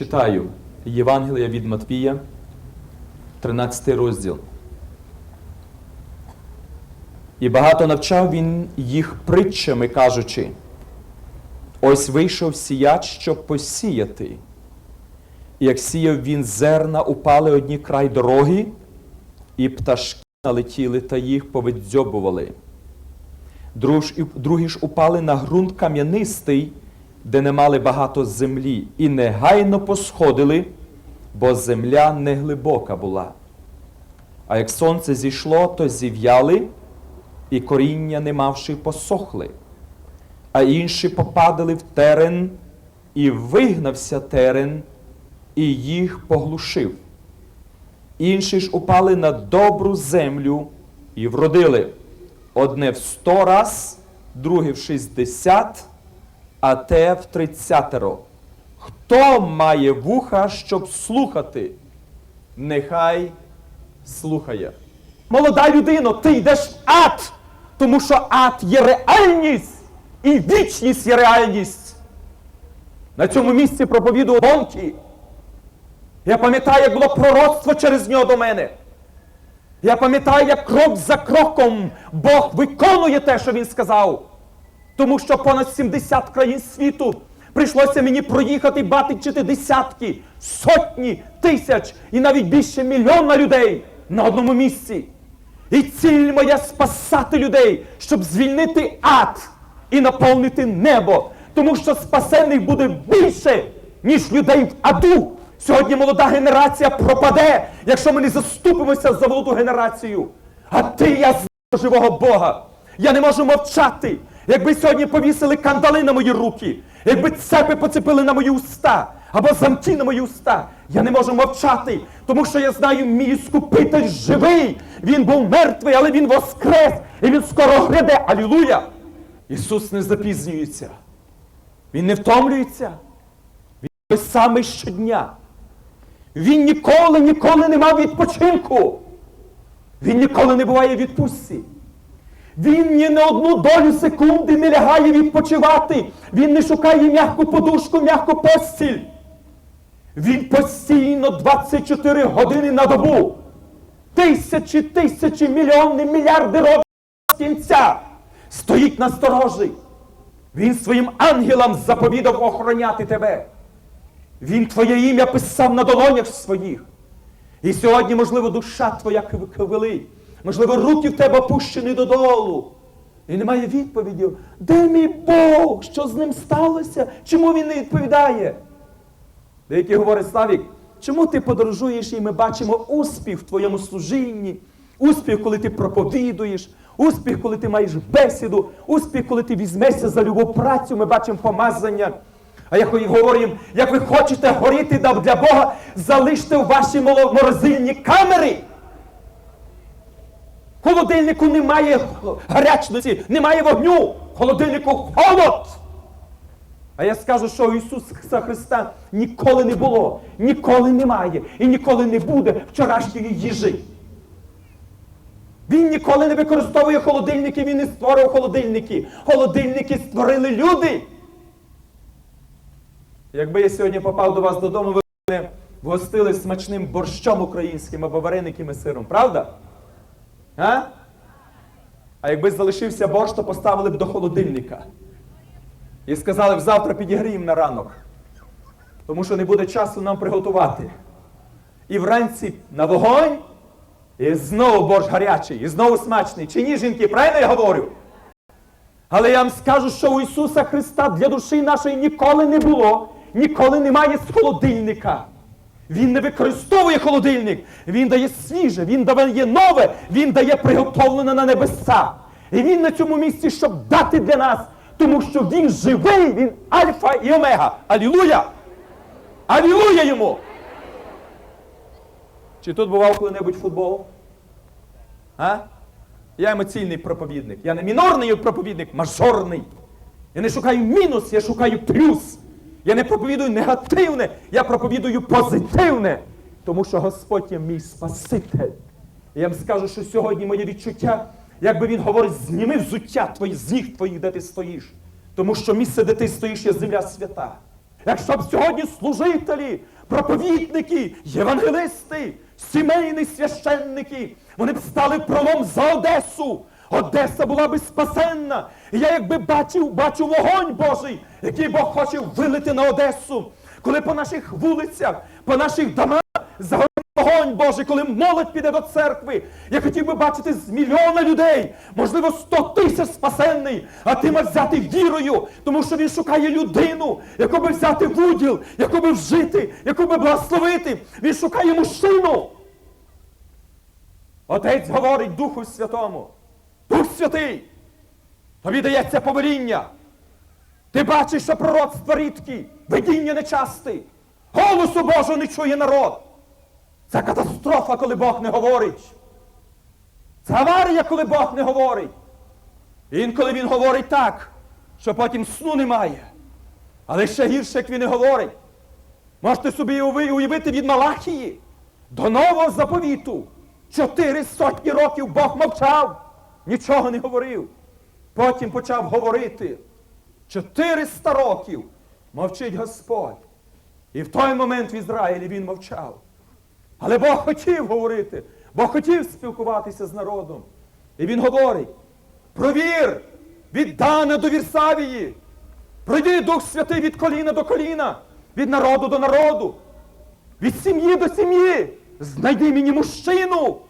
Читаю Євангелія від Матвія, 13 розділ. І багато навчав він їх притчами, кажучи: ось вийшов сіяч, щоб посіяти. І як сіяв він зерна, упали одні край дороги, і пташки налетіли та їх повидзьобували. Друг Другі ж упали на ґрунт кам'янистий, де не мали багато землі, і негайно посходили, бо земля не глибока була. А як сонце зійшло, то зів'яли, і коріння, не мавши, посохли. А інші попадали в терен, і вигнався терен, і їх поглушив. Інші ж упали на добру землю і вродили одне в сто раз, друге в шістдесят, а те в тридцятеро. Хто має вуха, щоб слухати? Нехай слухає. Молода людино, ти йдеш в ад, тому що ад є реальність і вічність є реальність. На цьому місці проповідував Бонкі. Я пам'ятаю, як було пророцтво через нього до мене. Я пам'ятаю, як крок за кроком Бог виконує те, що він сказав. Тому що понад 70 країн світу прийшлося мені проїхати, бачити десятки, сотні тисяч і навіть більше мільйона людей на одному місці. І ціль моя спасати людей, щоб звільнити ад і наповнити небо. Тому що спасених буде більше, ніж людей в аду. Сьогодні молода генерація пропаде, якщо ми не заступимося за молоду генерацію. А ти, я знаю живого Бога. Я не можу мовчати. Якби сьогодні повісили кандали на мої руки, якби цепи поцепили на мої уста, або замки на мої уста, я не можу мовчати, тому що я знаю, мій скупитель живий. Він був мертвий, але він воскрес, і він скоро гряде. Алілуя! Ісус не запізнюється. Він не втомлюється. Він той самий щодня. Він ніколи, ніколи не мав відпочинку. Він ніколи не буває в відпустці. Він ні на одну долю секунди не лягає відпочивати. Він не шукає м'яку подушку, м'яку постіль. Він постійно 24 години на добу. Тисячі, тисячі, мільйони, мільярди років кінця стоїть на сторожі. Він своїм ангелам заповідав охороняти тебе. Він твоє ім'я писав на долонях своїх. І сьогодні, можливо, душа твоя квили, можливо, руки в тебе опущені додолу. І немає відповіді. Де мій Бог? Що з ним сталося? Чому він не відповідає? Деякі говорять, Славік, чому ти подорожуєш і ми бачимо успіх в твоєму служінні, успіх, коли ти проповідуєш, успіх, коли ти маєш бесіду, успіх, коли ти візьмешся за любу працю, ми бачимо помазання. А я говорю їм, як ви хочете горіти для Бога, залиште в ваші морозильні камери. Холодильнику немає гарячності, немає вогню. В холодильнику холод. А я скажу, що Ісуса Христа ніколи не було, ніколи немає і ніколи не буде вчорашньої їжі. Він ніколи не використовує холодильники, він не створив холодильники. Холодильники створили люди. Якби я сьогодні попав до вас додому, ви мене вгостили смачним борщом українським або варениками сиром, правда? А? А якби залишився борщ, то поставили б до холодильника. І сказали б, завтра підігріємо на ранок. Тому що не буде часу нам приготувати. І вранці на вогонь, і знову борщ гарячий, і знову смачний. Чи ні, жінки, правильно я говорю? Але я вам скажу, що у Ісуса Христа для душі нашої ніколи не було, ніколи немає з холодильника. Він не використовує холодильник, він дає свіже, він дає нове, він дає приготовлене на небеса. І він на цьому місці, щоб дати для нас, тому що він живий, він альфа і омега. Алілуя! Алілуя йому! Чи тут бував коли-небудь футбол? А? Я емоційний проповідник. Я не мінорний проповідник, мажорний. Я не шукаю мінус, я шукаю плюс. Я не проповідую негативне, я проповідую позитивне. Тому що Господь є мій Спаситель. І я вам скажу, що сьогодні моє відчуття, якби він говорить, зніми взуття твої, з ніг твоїх, де ти стоїш. Тому що місце, де ти стоїш, є земля свята. Якщо б сьогодні служителі, проповідники, євангелисти, сімейні священники, вони б стали пролом за Одесу. Одеса була би спасенна. І я якби бачив, бачу вогонь Божий, який Бог хоче вилити на Одесу. Коли по наших вулицях, по наших домах загорить вогонь Божий, коли молодь піде до церкви. Я хотів би бачити з мільйона людей, можливо, сто тисяч спасенний, а ти мав взяти вірою, тому що він шукає людину, яку би взяти в уділ, яку би вжити, яку би благословити. Він шукає мужчину. Отець говорить Духу Святому. Дух Святий, тобі дається повеління. Ти бачиш, що пророцтва рідкі, видіння нечасти, голосу Божого не чує народ. Це катастрофа, коли Бог не говорить. Це аварія, коли Бог не говорить. Інколи він говорить так, що потім сну немає. Але ще гірше, як він не говорить. Можете собі уявити від Малахії до нового заповіту. Чотири сотні років Бог мовчав, нічого не говорив. Потім почав говорити. 400 років мовчить Господь. І в той момент в Ізраїлі він мовчав. Але Бог хотів говорити, Бог хотів спілкуватися з народом. І він говорить: провір від Дана до Вірсавії. Пройди Дух Святий від коліна до коліна, від народу до народу, від сім'ї до сім'ї. Знайди мені мужчину.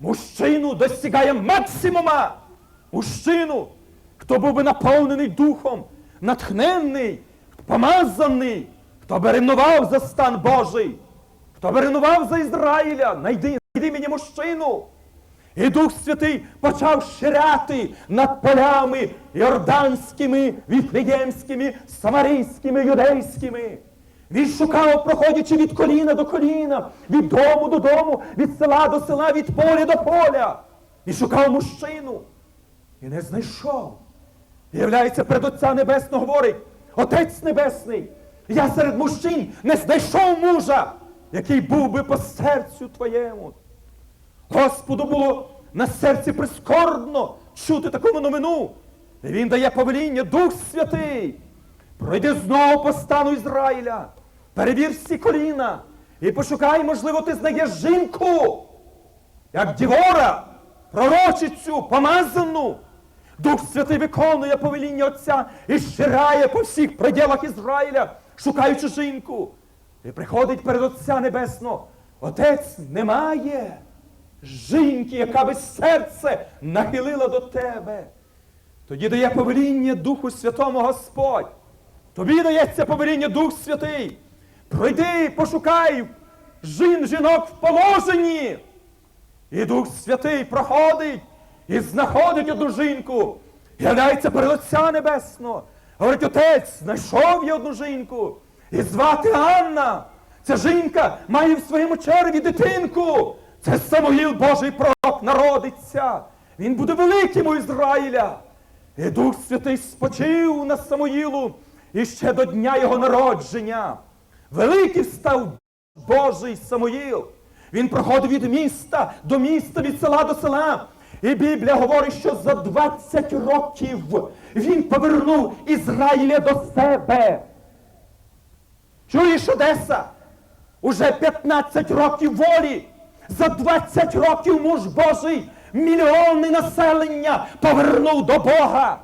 Мужчину досягає максимума. Мужчину, хто був би наповнений духом, натхненний, помазаний, хто би ревнував за стан Божий, хто би ревнував за Ізраїля, найди, найди мені мужчину. І Дух Святий почав ширяти над полями йорданськими, віфлеємськими, самарійськими, юдейськими. Він шукав, проходячи від коліна до коліна, від дому до дому, від села до села, від поля до поля. І шукав мужчину. І не знайшов. І являється перед Отця Небесного, говорить, Отець Небесний, я серед мужчин не знайшов мужа, який був би по серцю твоєму. Господу було на серці прискорбно чути таку новину. І він дає повеління, Дух Святий. Пройди знову по стану Ізраїля, перевір всі коліна і пошукай, можливо, ти знайдеш жінку, як Дівора, пророчицю, помазану. Дух Святий виконує повеління Отця і щирає по всіх пределах Ізраїля, шукаючи жінку. І приходить перед Отця Небесного. Отець немає жінки, яка би серце нахилила до тебе. Тоді дає повеління Духу Святому Господь. Тобі дається повеління Дух Святий. Пройди, пошукай жін, жінок в положенні. І Дух Святий проходить і знаходить одну жінку. Являється перед Отця Небесного. Говорить, отець, знайшов я одну жінку. І звати Анна. Ця жінка має в своєму черві дитинку. Це Самуїл Божий пророк народиться. Він буде великим у Ізраїля. І Дух Святий спочив на Самуїлу і ще до дня його народження. Великий став Божий Самуїл. Він проходив від міста до міста, від села до села. І Біблія говорить, що за 20 років він повернув Ізраїля до себе. Чуєш, Одеса? Уже 15 років волі. За 20 років муж Божий мільйони населення повернув до Бога.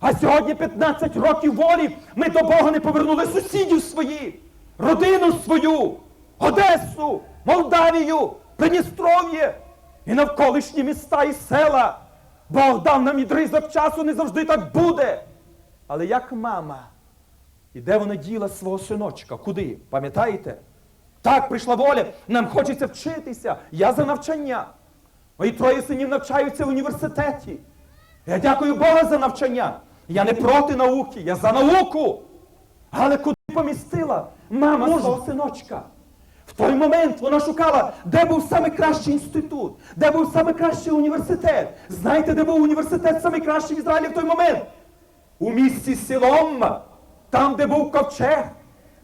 А сьогодні 15 років волі ми до Бога не повернули сусідів своїх, родину свою, Одесу, Молдавію, Придністров'я і навколишні міста і села. Бог дав нам відрізок часу, не завжди так буде. Але як мама, і де вона діла свого синочка? Куди? Пам'ятаєте? Так, прийшла воля, нам хочеться вчитися. Я за навчання. Мої троє синів навчаються в університеті. Я дякую Богу за навчання. Я не проти науки, я за науку. Але куди помістила мама свого синочка? В той момент вона шукала, де був саме кращий інститут, де був саме кращий університет. Знаєте, де був університет саме кращий в Ізраїлі в той момент? У місті Сілом, там, де був ковчег,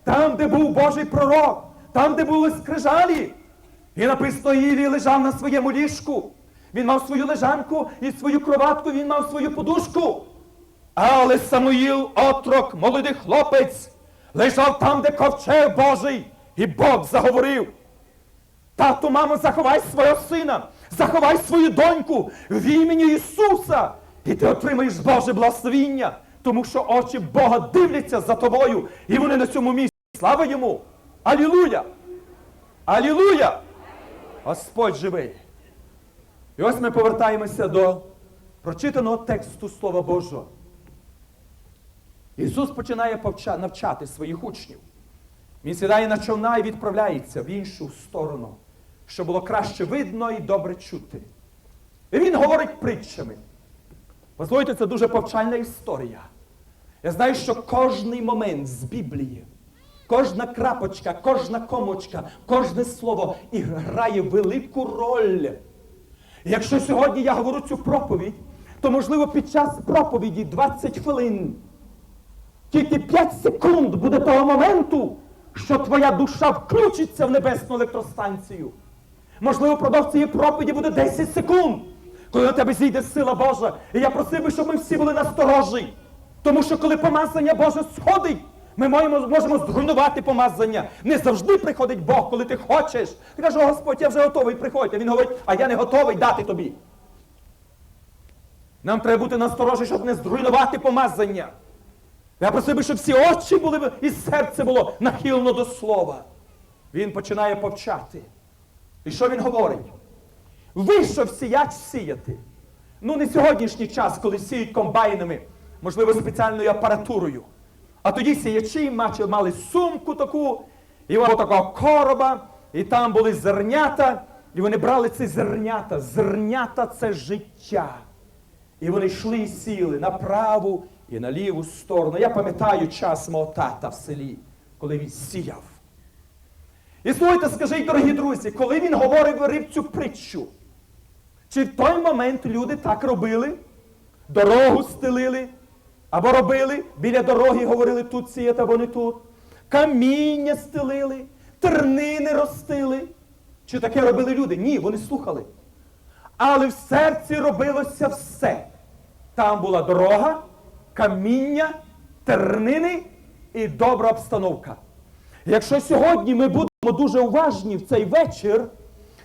там, де був Божий пророк, там, де були скрижалі. І написано, Ілій лежав на своєму ліжку. Він мав свою лежанку і свою кроватку, він мав свою подушку. Але Самуїл, отрок, молодий хлопець, лежав там, де ковчег Божий, і Бог заговорив. Тату, мамо, заховай свого сина, заховай свою доньку в імені Ісуса, і ти отримаєш Боже благословіння, тому що очі Бога дивляться за тобою, і вони на цьому місці. Слава йому! Алілуя! Алілуя! Господь живий! І ось ми повертаємося до прочитаного тексту Слова Божого. Ісус починає навчати своїх учнів. Він сідає на човна і відправляється в іншу сторону, щоб було краще видно і добре чути. І він говорить притчами. Послухайте, це дуже повчальна історія. Я знаю, що кожний момент з Біблії, кожна крапочка, кожна комочка, кожне слово і грає велику роль. І Якщо сьогодні я говорю цю проповідь, то можливо під час проповіді 20 хвилин тільки 5 секунд буде того моменту, що твоя душа включиться в небесну електростанцію. Можливо, впродовж цієї проповіді буде 10 секунд, коли на тебе зійде сила Божа. І я просив би, щоб ми всі були насторожі. Тому що коли помазання Боже сходить, ми можемо, можемо зруйнувати помазання. Не завжди приходить Бог, коли ти хочеш. Ти кажеш, «О, Господь, я вже готовий, приходь. А він говорить, а я не готовий дати тобі. Нам треба бути насторожі, щоб не зруйнувати помазання. Я просив би, щоб всі очі були і серце було нахилено до слова. Він починає повчати. І що він говорить? Вийшов сіяч сіяти. Ну, не сьогоднішній час, коли сіють комбайнами, можливо, спеціальною апаратурою. А тоді сіячі мали сумку таку, і вона такого короба, і там були зернята, і вони брали ці зернята. Зернята це життя. І вони йшли і сіли на праву і на ліву сторону. Я пам'ятаю час мого тата в селі, коли він сіяв. І слухайте, скажіть, дорогі друзі, коли він говорив цю притчу, чи в той момент люди так робили, дорогу стелили, або робили, біля дороги говорили тут сіяти, або не тут, каміння стелили, тернини ростили. Чи таке робили люди? Ні, вони слухали. Але в серці робилося все. Там була дорога, каміння, тернини і добра обстановка. Якщо сьогодні ми будемо дуже уважні в цей вечір,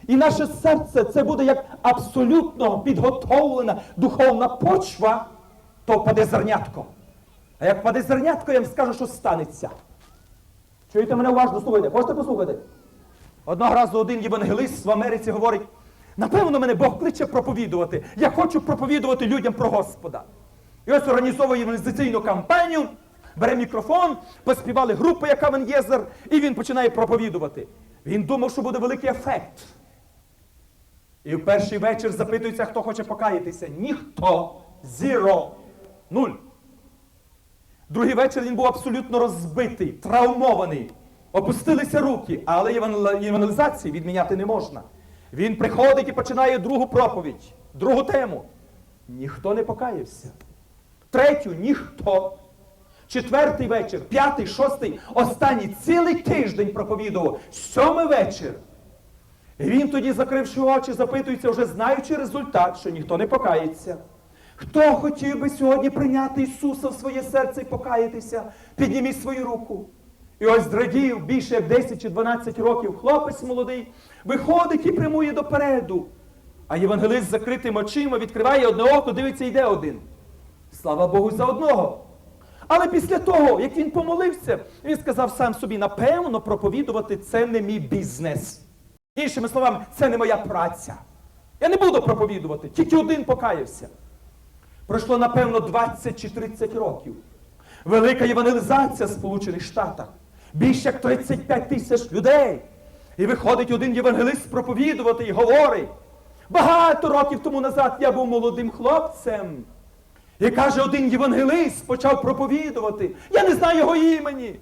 і наше серце це буде як абсолютно підготовлена духовна почва, то впаде зернятко. А як впаде зернятко, я вам скажу, що станеться. Чуєте мене уважно, слухайте, можете послухати? Одного разу один євангелист в Америці говорить, напевно, мене Бог кличе проповідувати. Я хочу проповідувати людям про Господа. І ось організовує євангелізаційну кампанію, бере мікрофон, поспівали групу, яка він єзер, і він починає проповідувати. Він думав, що буде великий ефект. І в перший вечір запитується, хто хоче покаятися. Ніхто. Зіро. Нуль. Другий вечір він був абсолютно розбитий, травмований. Опустилися руки, але євангел- євангелізації відміняти не можна. Він приходить і починає другу проповідь, другу тему. Ніхто не покаявся. Третю ніхто. Четвертий вечір, п'ятий, шостий, останній цілий тиждень проповідував. Сьомий вечір. І він тоді, закривши очі, запитується, вже знаючи результат, що ніхто не покається. Хто хотів би сьогодні прийняти Ісуса в своє серце і покаятися, підніміть свою руку. І ось зрадів більше як 10 чи 12 років, хлопець молодий, виходить і прямує допереду. А євангелист з закритими очима відкриває одне око, дивиться, йде один. Слава Богу за одного. Але після того, як він помолився, він сказав сам собі, напевно, проповідувати це не мій бізнес. Іншими словами, це не моя праця. Я не буду проповідувати, тільки один покаявся. Пройшло, напевно, 20 чи 30 років. Велика євангелізація в Сполучених Штатах. Більше як 35 тисяч людей. І виходить один євангелист проповідувати і говорить. Багато років тому назад я був молодим хлопцем. І каже, один євангелист почав проповідувати. Я не знаю його імені.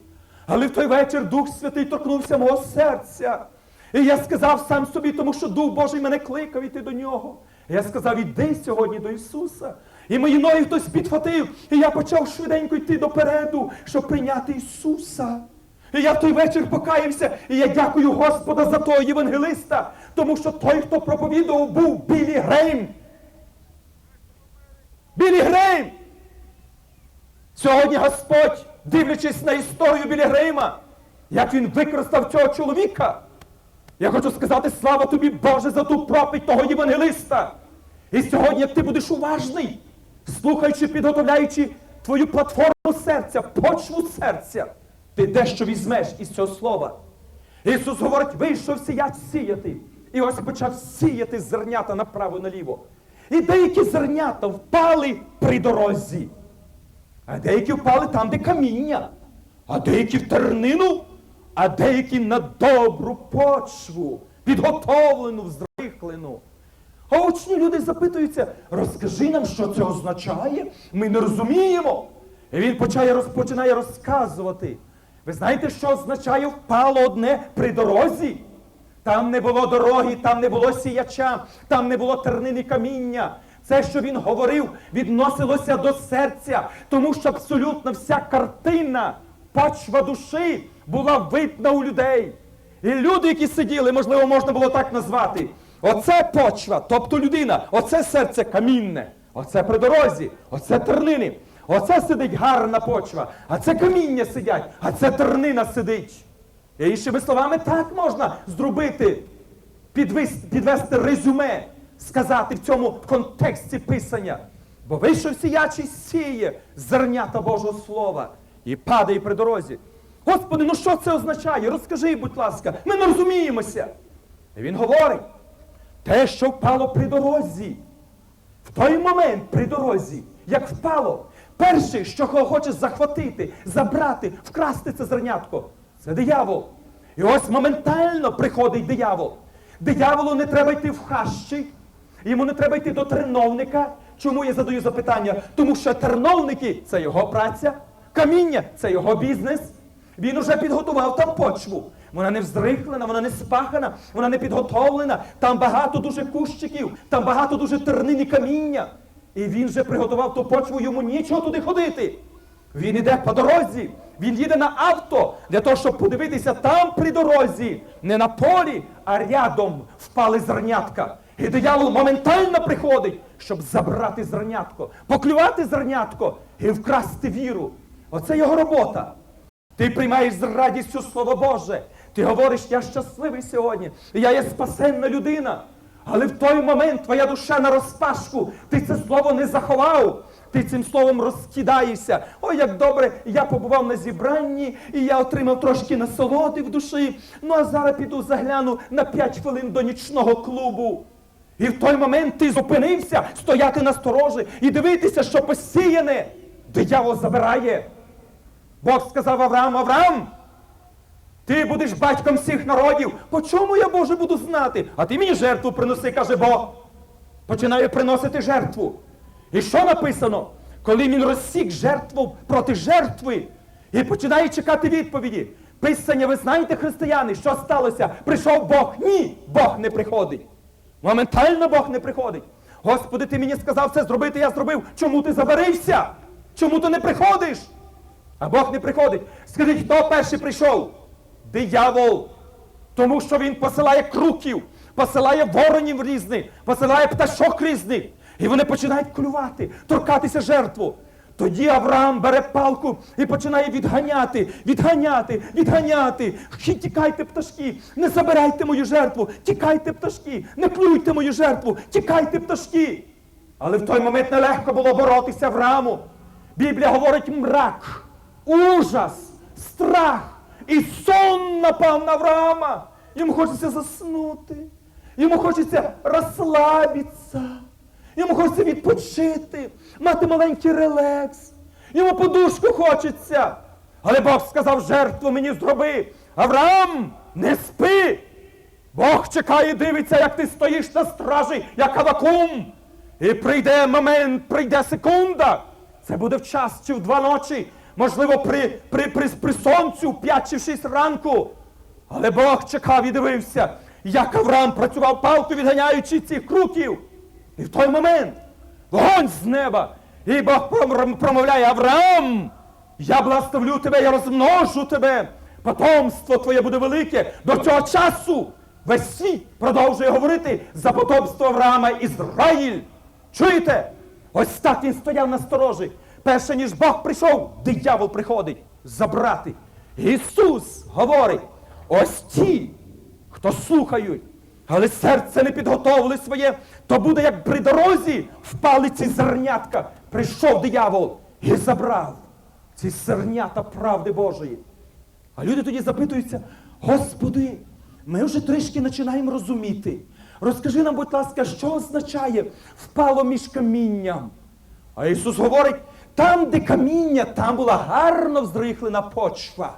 Але в той вечір Дух Святий торкнувся мого серця. І я сказав сам собі, тому що Дух Божий мене кликав іти до нього. І я сказав, іди сьогодні до Ісуса. І мої ноги хтось підхватив, і я почав швиденько йти допереду, щоб прийняти Ісуса. І я в той вечір покаявся, і я дякую Господа за того євангелиста, тому що той, хто проповідував, був Білі Грейм. Білі Грейм! Сьогодні Господь дивлячись на історію біля Грима, як він використав цього чоловіка. Я хочу сказати слава тобі, Боже, за ту проповідь того євангелиста. І сьогодні, як ти будеш уважний, слухаючи, підготовляючи твою платформу серця, почву серця, ти дещо візьмеш із цього слова. Ісус говорить, вийшов сіяч сіяти. І ось почав сіяти зернята направо наліво. І деякі зернята впали при дорозі. А деякі впали там, де каміння, а деякі в тернину, а деякі на добру почву, підготовлену, взрихлену. А учні люди запитуються, розкажи нам, що це означає. Ми не розуміємо. І він починає, роз- починає розказувати. Ви знаєте, що означає впало одне при дорозі? Там не було дороги, там не було сіяча, там не було тернини каміння. Це, що він говорив, відносилося до серця, тому що абсолютно вся картина, почва душі була видна у людей. І люди, які сиділи, можливо, можна було так назвати. Оце почва, тобто людина, оце серце камінне, оце при дорозі, оце тернини, оце сидить гарна почва, а це каміння сидять, а це тернина сидить. І іншими словами, так можна зробити, підвести, резюме, сказати в цьому контексті писання. Бо вийшов сіячий сіє зернята Божого Слова і падає при дорозі. Господи, ну що це означає? Розкажи, будь ласка, ми не розуміємося. І він говорить, те, що впало при дорозі, в той момент при дорозі, як впало, перший, що хоче захватити, забрати, вкрасти це зернятко, це диявол. І ось моментально приходить диявол. Дияволу не треба йти в хащі, йому не треба йти до терновника. Чому я задаю запитання? Тому що терновники це його праця, каміння це його бізнес. Він уже підготував там почву. Вона не взрихлена, вона не спахана, вона не підготовлена. Там багато дуже кущиків, там багато дуже тернин і каміння. І він вже приготував ту почву, йому нічого туди ходити. Він іде по дорозі, він їде на авто для того, щоб подивитися там при дорозі, не на полі, а рядом впали зернятка. І диявол моментально приходить, щоб забрати зернятко, поклювати зернятко і вкрасти віру. Оце його робота. Ти приймаєш з радістю Слово Боже. Ти говориш, я щасливий сьогодні, я є спасенна людина. Але в той момент твоя душа на розпашку, ти це слово не заховав. Ти цим словом розкидаєшся. Ой, як добре, я побував на зібранні, і я отримав трошки насолоди в душі. Ну а зараз піду загляну на 5 хвилин до нічного клубу. І в той момент ти зупинився стояти на сторожі і дивитися, що посіяне. Диявол забирає. Бог сказав Авраам, Авраам, ти будеш батьком всіх народів. По чому я, Боже, буду знати? А ти мені жертву приноси, каже Бог. Починає приносити жертву. І що написано? Коли він розсік жертву проти жертви і починає чекати відповіді. Писання, ви знаєте, християни, що сталося? Прийшов Бог. Ні, Бог не приходить. Моментально Бог не приходить. Господи, ти мені сказав це зробити, я зробив. Чому ти забарився? Чому ти не приходиш? А Бог не приходить. Скажіть, хто перший прийшов? Диявол. Тому що він посилає круків, посилає воронів різних, посилає пташок різних. І вони починають клювати, торкатися жертву. Тоді Авраам бере палку і починає відганяти, відганяти, відганяти. Тікайте, пташки, не забирайте мою жертву, тікайте пташки, не клюйте мою жертву, тікайте пташки. Але в той момент нелегко було боротися Аврааму. Біблія говорить мрак, ужас, страх і сон напав на Авраама. Йому хочеться заснути, йому хочеться розслабитися, йому хочеться відпочити, мати маленький релекс. Йому подушку хочеться. Але Бог сказав, жертву мені зроби. Авраам, не спи. Бог чекає, дивиться, як ти стоїш на стражі, як авакум. І прийде момент, прийде секунда. Це буде в час чи в два ночі, можливо, при, при, при, при сонцю, в п'ять чи в шість ранку. Але Бог чекав і дивився, як Авраам працював палку, відганяючи цих круків. І в той момент вогонь з неба. І Бог промовляє Авраам, я благословлю тебе, я розмножу тебе. Потомство твоє буде велике до цього часу. Весь світ продовжує говорити за потомство Авраама Ізраїль. Чуєте? Ось так він стояв на сторожі. Перше ніж Бог прийшов, диявол приходить. забрати. Ісус говорить, ось ті, хто слухають, але серце не підготовили своє, то буде як при дорозі впали ці зернятка. Прийшов диявол і забрав ці зернята правди Божої. А люди тоді запитуються, Господи, ми вже трішки починаємо розуміти. Розкажи нам, будь ласка, що означає впало між камінням? А Ісус говорить, там, де каміння, там була гарно взрихлена почва.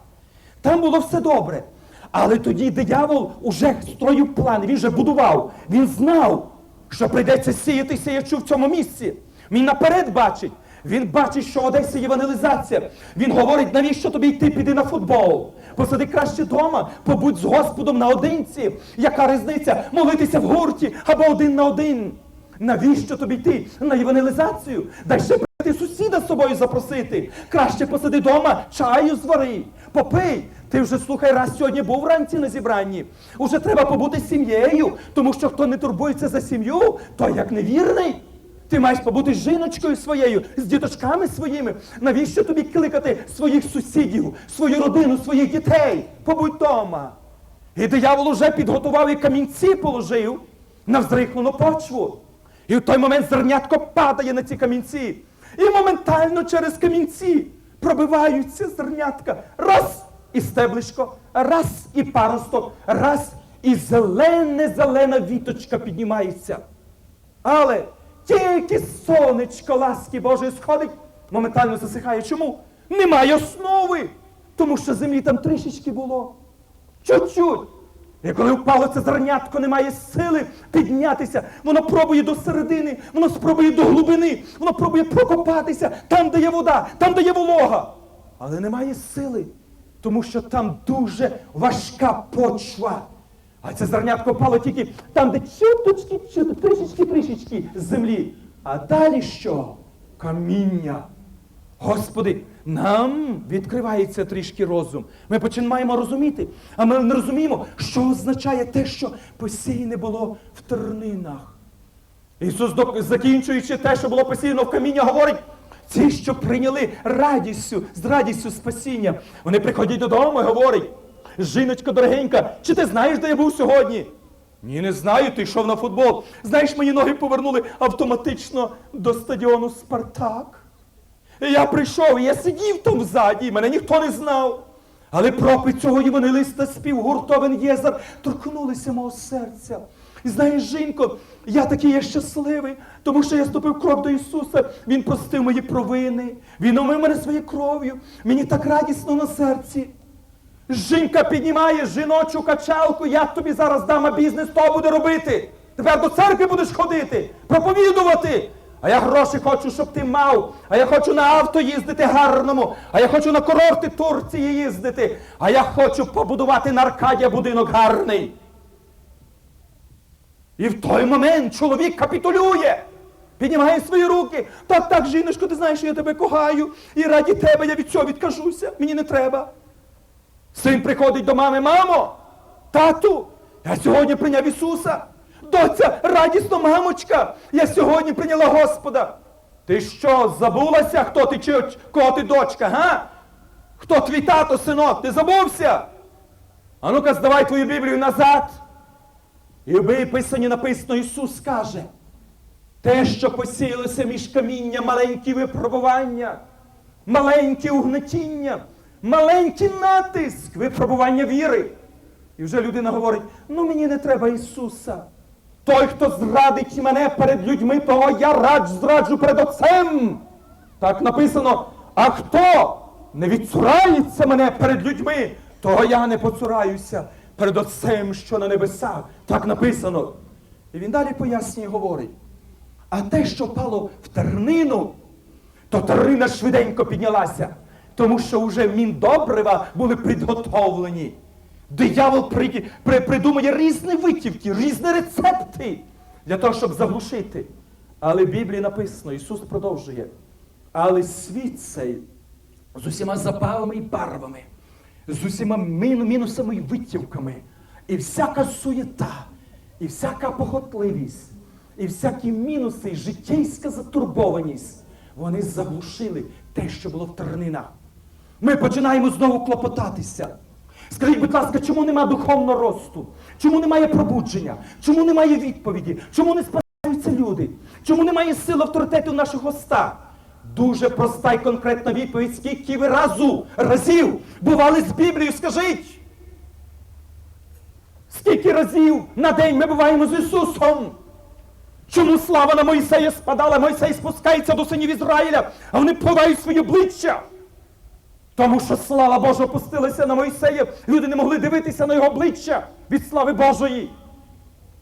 Там було все добре. Але тоді диявол уже строїв плани, він вже будував, він знав, що прийдеться сіяти сіячу в цьому місці. Він наперед бачить. Він бачить, що в Одесі євангелізація. Він говорить, навіщо тобі йти, піди на футбол. Посиди краще вдома, побудь з Господом наодинці. Яка різниця? Молитися в гурті або один на один. Навіщо тобі йти на євангелізацію? Дай ще прийти сусіда з собою запросити. Краще посиди вдома, чаю звари, попий. Ти вже слухай, раз сьогодні був вранці на зібранні. Уже треба побути з сім'єю, тому що хто не турбується за сім'ю, той як невірний. Ти маєш побути з жіночкою своєю, з діточками своїми. Навіщо тобі кликати своїх сусідів, свою родину, своїх дітей? Побудь вдома. І диявол уже підготував і камінці положив на взрихлену почву. І в той момент зернятко падає на ці камінці. І моментально через камінці пробиваються зернятка. Раз і стеблишко, раз і паросток, раз і зелене-зелена віточка піднімається. Але тільки сонечко ласки Божої сходить, моментально засихає. Чому? Немає основи. Тому що землі там трішечки було. Чуть-чуть. І коли впало це зернятко, немає сили піднятися. Воно пробує до середини, воно спробує до глибини, воно пробує прокопатися там, де є вода, там, де є волога. Але немає сили, тому що там дуже важка почва. А це зернятко впало тільки там, де чуточки, чуточки, трішечки, трішечки з землі. А далі що? Каміння. Господи, нам відкривається трішки розум. Ми починаємо розуміти, а ми не розуміємо, що означає те, що посіяне було в тернинах. Ісус, закінчуючи те, що було посіяно в каміння, говорить, ті, що прийняли радістю, з радістю спасіння, вони приходять додому і говорять, жіночко дорогенька, чи ти знаєш, де я був сьогодні? Ні, не знаю, ти йшов на футбол. Знаєш, мої ноги повернули автоматично до стадіону Спартак. Я прийшов, я сидів там ззаді, мене ніхто не знав. Але пропит цього євангелиста спів гуртовен Єзар торкнулися мого серця. І знаєш, жінко, я такий є щасливий, тому що я ступив крок до Ісуса. Він простив мої провини, Він омив мене своєю кров'ю. Мені так радісно на серці. Жінка піднімає жіночу качалку, я тобі зараз дам, бізнес то буде робити. Тепер до церкви будеш ходити, проповідувати. А я гроші хочу, щоб ти мав. А я хочу на авто їздити гарному. А я хочу на курорти Турції їздити. А я хочу побудувати на Аркадія будинок гарний. І в той момент чоловік капітулює. Піднімає свої руки. Так, так, жіночко, ти знаєш, що я тебе кохаю. І раді тебе я від цього відкажуся. Мені не треба. Син приходить до мами, мамо, тату, я сьогодні прийняв Ісуса. Доця, радісно, мамочка, я сьогодні прийняла Господа. Ти що, забулася, хто ти чи кого ти дочка, га? Хто твій тато, синок? Ти забувся? А ну-ка, здавай твою Біблію назад. І в писані написано, Ісус каже, те, що посіялося між каміння, маленькі випробування, маленьке угнетіння, маленький натиск, випробування віри. І вже людина говорить: ну мені не треба Ісуса. Той, хто зрадить мене перед людьми, того я радж зраджу перед Отцем. Так написано, а хто не відцурається мене перед людьми, того я не поцураюся перед Отцем, що на небесах. Так написано. І він далі пояснює, говорить. А те, що впало в тернину, то тернина швиденько піднялася, тому що вже міндобрива були підготовлені. Диявол при, при, придумує різні витівки, різні рецепти для того, щоб заглушити. Але в Біблії написано, Ісус продовжує. Але світ цей з усіма запалами і барвами, з усіма мінусами і витівками, і всяка суєта, і всяка похотливість, і всякі мінуси, і життєйська затурбованість, вони заглушили те, що було в тернинах. ми починаємо знову клопотатися. Скажіть, будь ласка, чому нема духовного росту? Чому немає пробудження? Чому немає відповіді? Чому не спасаються люди? Чому немає сили авторитету в наших устах? Дуже проста і конкретна відповідь, скільки ви разу, разів бували з Біблією, скажіть. Скільки разів на день ми буваємо з Ісусом? Чому слава на Мойсея спадала, Мойсей спускається до синів Ізраїля, а вони пливають свої обличчя? Тому що слава Божа опустилася на Мойсея, люди не могли дивитися на його обличчя від слави Божої.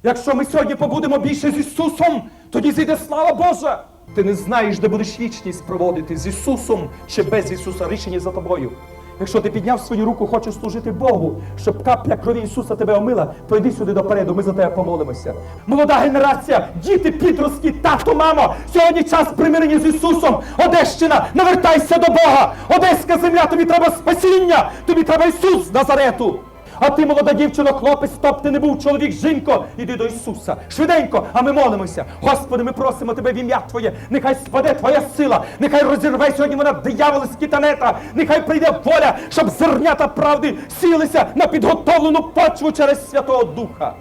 Якщо ми сьогодні побудемо більше з Ісусом, тоді зійде слава Божа. Ти не знаєш, де будеш вічність проводити з Ісусом чи без Ісуса рішення за тобою. Якщо ти підняв свою руку, хочеш служити Богу, щоб капля крові Ісуса тебе омила, то йди сюди допереду, ми за тебе помолимося. Молода генерація, діти підростки, тато, мамо, сьогодні час примирення з Ісусом. Одещина, навертайся до Бога. Одеська земля, тобі треба спасіння, тобі треба Ісус Назарету. А ти, молода дівчина, хлопець, стоп, ти не був чоловік, жінко, іди до Ісуса. Швиденько, а ми молимося. Господи, ми просимо тебе в ім'я Твоє. Нехай спаде Твоя сила, нехай розірве сьогодні вона диявольські танета, нехай прийде воля, щоб зернята правди сілися на підготовлену почву через Святого Духа.